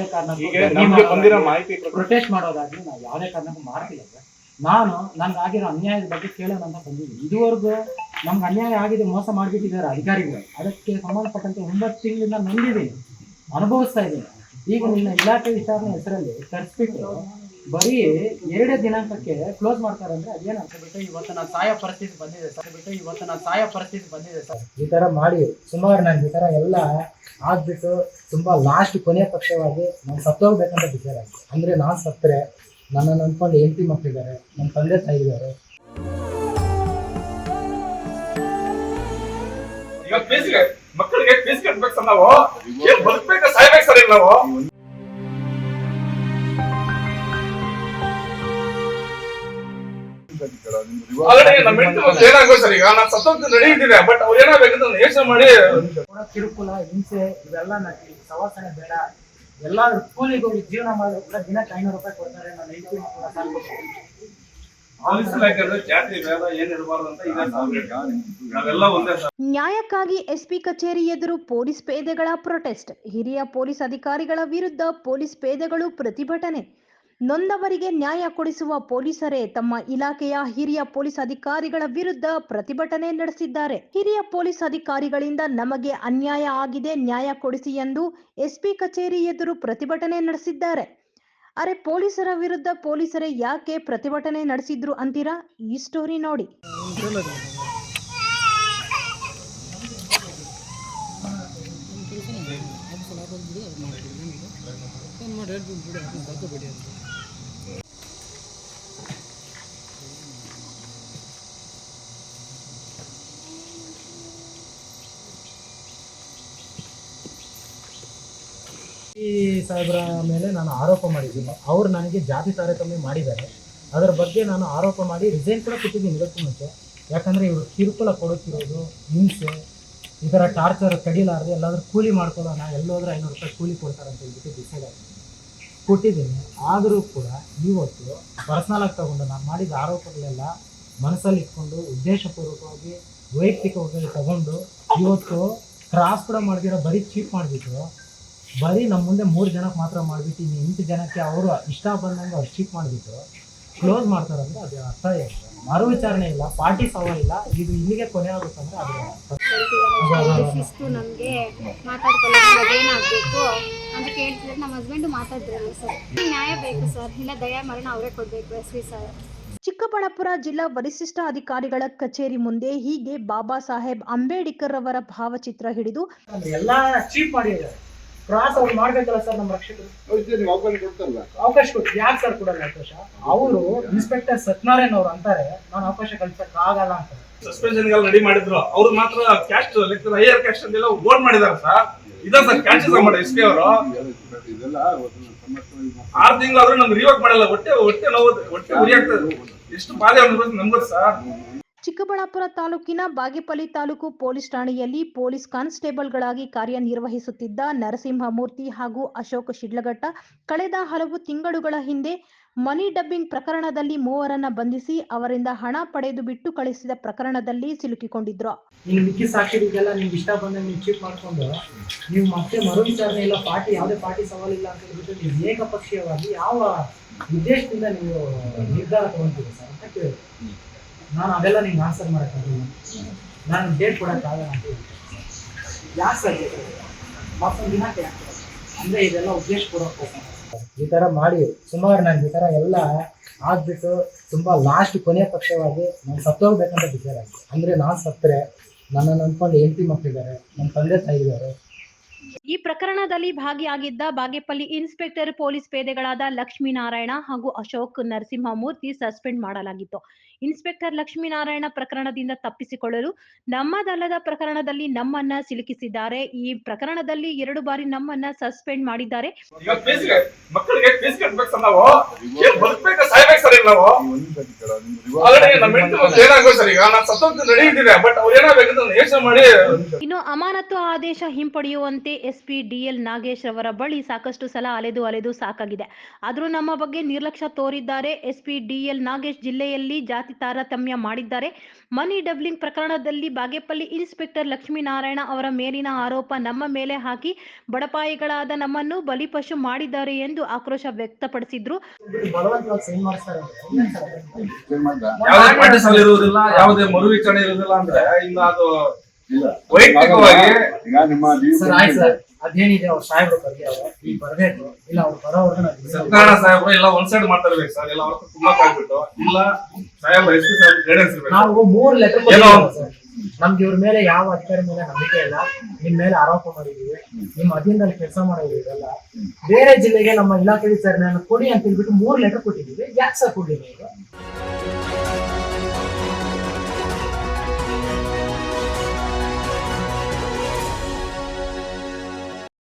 ಈಗ ಕಾರಣಕ್ಕೂ ಬಂದಿರೋ ಮಾಹಿತಿ ಪ್ರೊಟೆಸ್ಟ್ ಮಾಡೋದಾಗ್ಲಿ ನಾವು ಯಾವುದೇ ಕಾರಣಕ್ಕೂ ಮಾಡ್ತಿಲ್ಲ ಸರ್. ನಾನು ನನಗಾಗಿರೋ ಅನ್ಯಾಯದ ಬಗ್ಗೆ ಕೇಳೋಣ ಅಂತ ಬಂದಿದ್ದೀನಿ. ಇದುವರೆಗೂ ನಮ್ಗೆ ಅನ್ಯಾಯ ಆಗಿದೆ ಮೋಸ ಮಾಡಿಬಿಟ್ಟಿದ್ದಾರೆ ಅಧಿಕಾರಿಗಳು. ಅದಕ್ಕೆ ಸಂಬಂಧಪಟ್ಟಂತೆ ಒಂಬತ್ತು ತಿಂಗಳಿಂದ ನೊಂದಿದ್ದೀನಿ ಅನುಭವಿಸ್ತಾ ಇದ್ದೀನಿ. ಈಗ ನಿನ್ನ ಇಲಾಖೆ ವಿಚಾರಣೆ ಹೆಸರಲ್ಲಿ ತರಿಸ್ಬಿಟ್ಟು ಬರೀ ಎರಡೇ ದಿನಾಂಕಕ್ಕೆ ಕ್ಲೋಸ್ ಮಾಡ್ತಾರೆ ಅಂದ್ರೆ ಅದೇನು ಅಂತ ಬಿಟ್ಟು ಇವತ್ತು ನಾನು ಸಾಯೋ ಪರಿಸ್ಥಿತಿ ಬಂದಿದೆ ಸರ್. ಬಿಟ್ಟು ಇವತ್ತು ನಾನು ಸಾಯೋ ಪರಿಸ್ಥಿತಿ ಬಂದಿದೆ ಸರ್. ಈ ತರ ಮಾಡಿ ಸುಮಾರು ನಾನು ಈ ತರ ಎಲ್ಲ ಆಗ್ಬಿಟ್ಟು ತುಂಬಾ ಲಾಸ್ಟ್ ಕೊನೆಯ ಪಕ್ಷವಾಗಿ ನಾನು ಸತ್ತೋಗ್ಬೇಕಂತ ಆಗಿದೆ ಅಂದ್ರೆ ನಾನು ಸತ್ತರೆ ನನ್ನನ್ನು ಅಂದ್ಕೊಂಡು ಹೆಂಡತಿ ಮಕ್ಕಳಿದ್ದಾರೆ ನನ್ನ ತಂದೆ ತಾಯಿ ಇದ್ದಾರೆ. ಮಕ್ಕಳಿಗೆ ಫೀಸ್ ಕಟ್ಬೇಕು ಸರ್ ನಾವು. ಏನ್ ಬದುಕ್ಬೇಕು ಸಾಯ್ಬೇಕು ಸರ್ ನಾವು. ಕಿರುಕುಳ ಹಿಂಸೆ ಇವೆಲ್ಲ ನನಗೆ ಸವಾಸನೆ ಬೇಡ. ಎಲ್ಲ ಕೂಲಿಗೆ ಹೋಗಿ ಜೀವನ ಮಾಡಿದ್ರೆ ದಿನಕ್ಕೆ ಐನೂರು ರೂಪಾಯಿ ಕೊಡ್ತಾರೆ ನನ್ನ ಹೆಂಡತಿ ಮಕ್ಕಳ ನ್ಯಾಯಕ್ಕಾಗಿ ಎಸ್ಪಿ ಕಚೇರಿ ಎದುರು ಪೊಲೀಸ್ ಪೇದೆಗಳ ಪ್ರೊಟೆಸ್ಟ್. ಹಿರಿಯ ಪೊಲೀಸ್ ಅಧಿಕಾರಿಗಳ ವಿರುದ್ಧ ಪೊಲೀಸ್ ಪೇದೆಗಳು ಪ್ರತಿಭಟನೆ. ನೊಂದವರಿಗೆ ನ್ಯಾಯ ಕೊಡಿಸುವ ಪೊಲೀಸರೇ ತಮ್ಮ ಇಲಾಖೆಯ ಹಿರಿಯ ಪೊಲೀಸ್ ಅಧಿಕಾರಿಗಳ ವಿರುದ್ಧ ಪ್ರತಿಭಟನೆ ನಡೆಸಿದ್ದಾರೆ. ಹಿರಿಯ ಪೊಲೀಸ್ ಅಧಿಕಾರಿಗಳಿಂದ ನಮಗೆ ಅನ್ಯಾಯ ಆಗಿದೆ, ನ್ಯಾಯ ಕೊಡಿಸಿ ಎಂದು ಎಸ್ಪಿ ಕಚೇರಿ ಎದುರು ಪ್ರತಿಭಟನೆ ನಡೆಸಿದ್ದಾರೆ. ಅರೆ ಪೊಲೀಸರ ವಿರುದ್ಧ ಪೊಲೀಸರೇ ಯಾಕೆ ಪ್ರತಿಭಟನೆ ನಡೆಸಿದ್ರು ಅಂತೀರಾ? ಈ ಸ್ಟೋರಿ ನೋಡಿ. ಈ ಸಾಹೇಬ್ರ ಮೇಲೆ ನಾನು ಆರೋಪ ಮಾಡಿದ್ದೀನಿ. ಅವ್ರು ನನಗೆ ಜಾತಿ ತಾರತಮ್ಯ ಮಾಡಿದ್ದಾರೆ. ಅದರ ಬಗ್ಗೆ ನಾನು ಆರೋಪ ಮಾಡಿ ರಿಸೈನ್ ಕೂಡ ಕೊಟ್ಟಿದ್ದೀನಿ ಇದಕ್ಕೂ ಮುಂಚೆ. ಯಾಕಂದರೆ ಇವರು ಕಿರುಕುಳ ಕೊಡುತ್ತಿರೋದು ಹಿಂಸೆ. ಈ ಥರ ಟಾರ್ಚರ್ ತಡಿಲಾರದೆ ಎಲ್ಲಾದರೂ ಕೂಲಿ ಮಾಡ್ಕೊಳ್ಳೋಣ, ಎಲ್ಲೋದ್ರೆ ಐನೂರು ರೂಪಾಯಿ ಕೂಲಿ ಕೊಡ್ತಾರೆ ಅಂತ ಹೇಳ್ಬಿಟ್ಟು ಡಿಸೈಡ್ ಆಗಿದೆ ಕೊಟ್ಟಿದ್ದೀನಿ. ಆದರೂ ಕೂಡ ಇವತ್ತು ಪರ್ಸ್ನಲಾಗಿ ತಗೊಂಡು ನಾನು ಮಾಡಿದ ಆರೋಪಗಳೆಲ್ಲ ಮನಸ್ಸಲ್ಲಿ ಇಟ್ಕೊಂಡು, ಉದ್ದೇಶಪೂರ್ವಕವಾಗಿ, ವೈಯಕ್ತಿಕವಾಗಿ ತಗೊಂಡು ಇವತ್ತು ಕ್ರಾಸ್ ಕೂಡ ಮಾಡಿದಿರೋ, ಬರೀ ಚೀಪ್ ಮಾಡಿಬಿಟ್ಟು, ಬರೀ ನಮ್ಮ ಮುಂದೆ ಮೂರು ಜನಕ್ಕೆ ಮಾತ್ರ ಮಾಡಿಬಿಟ್ಟು, ಇನ್ನು ಎಂಟು ಜನಕ್ಕೆ ಅವರು ಇಷ್ಟ ಬಂದಂಗೆ ಅವ್ರು ಚೀಪ್ ಮಾಡಿಬಿಟ್ಟು ಕ್ಲೋಸ್ ಮಾಡ್ತಾರಂದ್ರೆ ಅದು ಅರ್ಥ ಮರು ವಿಚಾರಣೆ ಇಲ್ಲ ಪಾರ್ಟಿ ಸವಾಲ್ ಇಲ್ಲ. ಇದು ಇಲ್ಲಿಗೆ ಕೊನೆ ಆಗುತ್ತಂದ್ರೆ ಅದು ನಮಗೆ ಮಾತಾಡ್ಕೊಳ್ಳೋದು ಏನಾಗಬೇಕು ಅಂತ ಕೇಳ್ತಿದ್ರೆ ನಮ್ಮ ಹಸ್ಬೆಂಡು ಮಾತಾಡಿದ್ರಲ್ಲ ಸರ್ ನ್ಯಾಯ ಬೇಕು ಸರ್ ಇಲ್ಲ ದಯಾ ಮರಣ ಅವರೇ ಕೊಡಬೇಕು ಎಸ್ ವಿ ಸರ್ ಚಿಕ್ಕಬಳ್ಳಾಪುರ ಜಿಲ್ಲಾ ವರಿಷ್ಠ ಅಧಿಕಾರಿಗಳ ಕಚೇರಿ ಮುಂದೆ ಹೀಗೆ ಬಾಬಾ ಸಾಹೇಬ್ ಅಂಬೇಡ್ಕರ್ ಅವರ ಭಾವಚಿತ್ರ ಹಿಡಿದು ಎಲ್ಲಾ ಎಲ್ಲ ಚೀಪ್ ಮಾಡಿದ್ದಾರೆ. ಕ್ರಾಸ್ ಅವ್ರು ಮಾಡ್ಬೇಕಲ್ಲ ಸರ್ ನಮ್ಮ ರಕ್ಷಕರು? ಅವಕಾಶ ಕೊಟ್ಟು ಯಾಕೆ ಸರ್ ಕೊಡಲ್ಲ ಅವಕಾಶ ಅವರು ಇನ್ಸ್ಪೆಕ್ಟರ್ ಸತ್ಯನಾರಾಯಣ್ ಅವ್ರು ಅಂತಾರೆ ನಾನು ಅವಕಾಶ ಕಳ್ಸಕ್ ಆಗಲ್ಲ ಅಂತ. ಸಸ್ಪೆನ್ಷನ್ ಎಲ್ಲ ರೆಡಿ ಮಾಡಿದ್ರು. ಅವ್ರು ಮಾತ್ರ ಕ್ಯಾಸ್ಟ್ ಲೆಕ್ಕ ಹೈಯರ್ ಕ್ಯಾಸ್ಟ್ ಅಂತೆಲ್ಲ ಬೋರ್ಡ್ ಮಾಡಿದಾರೆ ಸರ್. ಇದ ಸರ್ ಕ್ಯಾಸ್ಟ್ ಮಾಡಿ ಎಸ್ ಪಿ ಅವರು. ಆರು ತಿಂಗಳಾದ್ರೂ ನಮ್ಗೆ ರಿವರ್ಕ್ ಮಾಡಲ್ಲ. ಹೊಟ್ಟೆ ಹೊಟ್ಟೆ ನೋವು ಹೊಟ್ಟೆ ಉರಿ ಆಗ್ತದೆ. ಎಷ್ಟು ಬಾಧೆ ಅನ್ಬೋದು ನಮ್ಗೆ ಸರ್ ಚಿಕ್ಕಬಳ್ಳಾಪುರ ತಾಲೂಕಿನ ಬಾಗೇಪಲ್ಲಿ ತಾಲೂಕು ಪೊಲೀಸ್ ಠಾಣೆಯಲ್ಲಿ ಪೊಲೀಸ್ ಕಾನ್ಸ್ಟೇಬಲ್ಗಳಾಗಿ ಕಾರ್ಯನಿರ್ವಹಿಸುತ್ತಿದ್ದ ನರಸಿಂಹಮೂರ್ತಿ ಹಾಗೂ ಅಶೋಕ್ ಶಿಡ್ಲಘಟ್ಟ ಕಳೆದ ಹಲವು ತಿಂಗಳುಗಳ ಹಿಂದೆ ಮನಿ ಡಬ್ಬಿಂಗ್ ಪ್ರಕರಣದಲ್ಲಿ ಮೂವರನ್ನ ಬಂಧಿಸಿ ಅವರಿಂದ ಹಣ ಪಡೆದು ಬಿಟ್ಟು ಕಳಿಸಿದ ಪ್ರಕರಣದಲ್ಲಿ ಸಿಲುಕಿಕೊಂಡಿದ್ರು. ಏಕಪಕ್ಷೀಯವಾಗಿ ಯಾವ ಉದ್ದೇಶದಿಂದ ನೀವು ನಿರ್ಧಾರ ತಗೊಂತೀರಿ ಅಂತ ಕೇಳಿ ನಾನು ಅದೆಲ್ಲ ನಿಮ್ಗೆ ಆನ್ಸರ್ ಮಾಡೋಕ್ಕಾಗಲ್ಲ ನಾನು ಡೇಟ್ ಕೊಡೋಕ್ಕಾಗಲ್ಲ ಅಂತ ಯಾಕೆ ಸರ್ ಮತ್ತೊಂದು ಇದೆಲ್ಲ ಉದ್ದೇಶಪೂರ್ವಕ ಈ ಥರ ಮಾಡಿ, ಸುಮಾರು ನಾನು ಈ ಥರ ಎಲ್ಲ ಆಗ್ಬಿಟ್ಟು ತುಂಬ ಲಾಸ್ಟ್ ಕೊನೆಯ ಪಕ್ಷವಾಗಿ ನಾನು ಸತ್ತೋಗ್ಬೇಕಂತ ಅಂದ್ರೆ ಅಂದರೆ ನಾನು ಸತ್ತರೆ ನನ್ನನ್ನು ಅಂದ್ಕೊಂಡು ಹೆಂಡತಿ ಮಕ್ಕಳಿದ್ದಾರೆ ನನ್ನ ತಂದೆ ತಾಯಿದ್ದಾರೆ ಈ ಪ್ರಕರಣದಲ್ಲಿ ಭಾಗಿಯಾಗಿದ್ದ ಬಾಗೇಪಲ್ಲಿ ಇನ್ಸ್ಪೆಕ್ಟರ್ ಪೊಲೀಸ್ ಪೇದೆಗಳಾದ ಲಕ್ಷ್ಮೀನಾರಾಯಣ ಹಾಗೂ ಅಶೋಕ್ ನರಸಿಂಹಮೂರ್ತಿ ಸಸ್ಪೆಂಡ್ ಮಾಡಲಾಗಿತ್ತು. ಇನ್ಸ್ಪೆಕ್ಟರ್ ಲಕ್ಷ್ಮೀನಾರಾಯಣ ಪ್ರಕರಣದಿಂದ ತಪ್ಪಿಸಿಕೊಳ್ಳಲು ನಮ್ಮದಲ್ಲದ ಪ್ರಕರಣದಲ್ಲಿ ನಮ್ಮನ್ನ ಸಿಲುಕಿಸಿದ್ದಾರೆ. ಈ ಪ್ರಕರಣದಲ್ಲಿ ಎರಡು ಬಾರಿ ನಮ್ಮನ್ನ ಸಸ್ಪೆಂಡ್ ಮಾಡಿದ್ದಾರೆ. ಇನ್ನು ಅಮಾನತು ಆದೇಶ ಹಿಂಪಡೆಯುವಂತೆ ಎಸ್ಪಿ ಡಿಎಲ್ ನಾಗೇಶ್ ಅವರ ಬಳಿ ಸಾಕಷ್ಟು ಸಲ ಅಲೆದು ಅಲೆದು ಸಾಕಾಗಿದೆ. ಆದರೂ ನಮ್ಮ ಬಗ್ಗೆ ನಿರ್ಲಕ್ಷ್ಯ ತೋರಿದ್ದಾರೆ. ಎಸ್ಪಿ ಡಿಎಲ್ ನಾಗೇಶ್ ಜಿಲ್ಲೆಯಲ್ಲಿ ಜಾತಿ ತಾರತಮ್ಯ ಮಾಡಿದ್ದಾರೆ. ಮನಿ ಡಬ್ಲಿಂಗ್ ಪ್ರಕರಣದಲ್ಲಿ ಬಾಗೇಪಲ್ಲಿ ಇನ್ಸ್ಪೆಕ್ಟರ್ ಲಕ್ಷ್ಮೀನಾರಾಯಣ ಅವರ ಮೇಲಿನ ಆರೋಪ ನಮ್ಮ ಮೇಲೆ ಹಾಕಿ ಬಡಪಾಯಿಗಳಾದ ನಮ್ಮನ್ನು ಬಲಿಪಶು ಮಾಡಿದ್ದಾರೆ ಎಂದು ಆಕ್ರೋಶ ವ್ಯಕ್ತಪಡಿಸಿದ್ರು. ಯಾವುದೇ ಪ್ರಾಕ್ಟೀಸ್ ಅಲ್ಲಿ ಇರುವುದಿಲ್ಲ, ಯಾವುದೇ ಮರು ವಿಚಾರಣೆ ಇರುವುದಿಲ್ಲ ಅಂದ್ರೆ ಇನ್ನು ಅದು ವೈಯಕ್ತಿಕವಾಗಿ ಈಗ ನಿಮ್ಮ ಸರ್ ಆಯ್ತು ಸರ್. ಅದೇನಿದೆ ಅವ್ರ ಸಾಹೇಬ್ರ ಬಗ್ಗೆ ಅವರು? ಈಗ ಬರಬೇಕು. ಇಲ್ಲ ಅವ್ರು ಬರೋವರೆಗೂ ನಾವು ಇಲ್ಲೇ ಸರ್ಕಾರ ಸಾಹೇಬ್ರು ಎಲ್ಲ ಒಂದ್ ಸೈಡ್ ಮಾತಾಡ್ಬೇಕು ಸರ್. ಎಲ್ಲ ಅವ್ರ ತುಂಬಾ ಕಾಯ್ಬಿಟ್ಟು. ಇಲ್ಲ ಸಾಹೇಬ್ರ ಎಸ್ ಪಿ ಸಾಹೇಬ್ ಗೈಡೆನ್ಸ್ ಇರ್ಬೇಕು. ನಾವು ಮೂರು ಲೆಟರ್ ಸರ್. ನಮ್ಗೆ ಇವ್ರ ಮೇಲೆ ಯಾವ ಅಧಿಕಾರಿ ಮೇಲೆ ನಂಬಿಕೆ ಇಲ್ಲ. ನಿಮ್ ಮೇಲೆ ಆರೋಪ ಮಾಡಿದೀವಿ ನಿಮ್ಮ ಅಧೀನದಲ್ಲಿ ಕೆಲಸ ಮಾಡೋದು ಇದೆಲ್ಲ ಬೇರೆ ಜಿಲ್ಲೆಗೆ ನಮ್ಮ ಇಲಾಖೆ ವಿಚಾರಣೆಯನ್ನು ಕೊಡಿ ಅಂತ ಹೇಳ್ಬಿಟ್ಟು ಮೂರು ಲೆಟರ್ ಕೊಟ್ಟಿದ್ದೀವಿ. ಯಾಕೆ ಸರ್ ಕೊಡ್ಲಿಲ್ಲ ಈಗ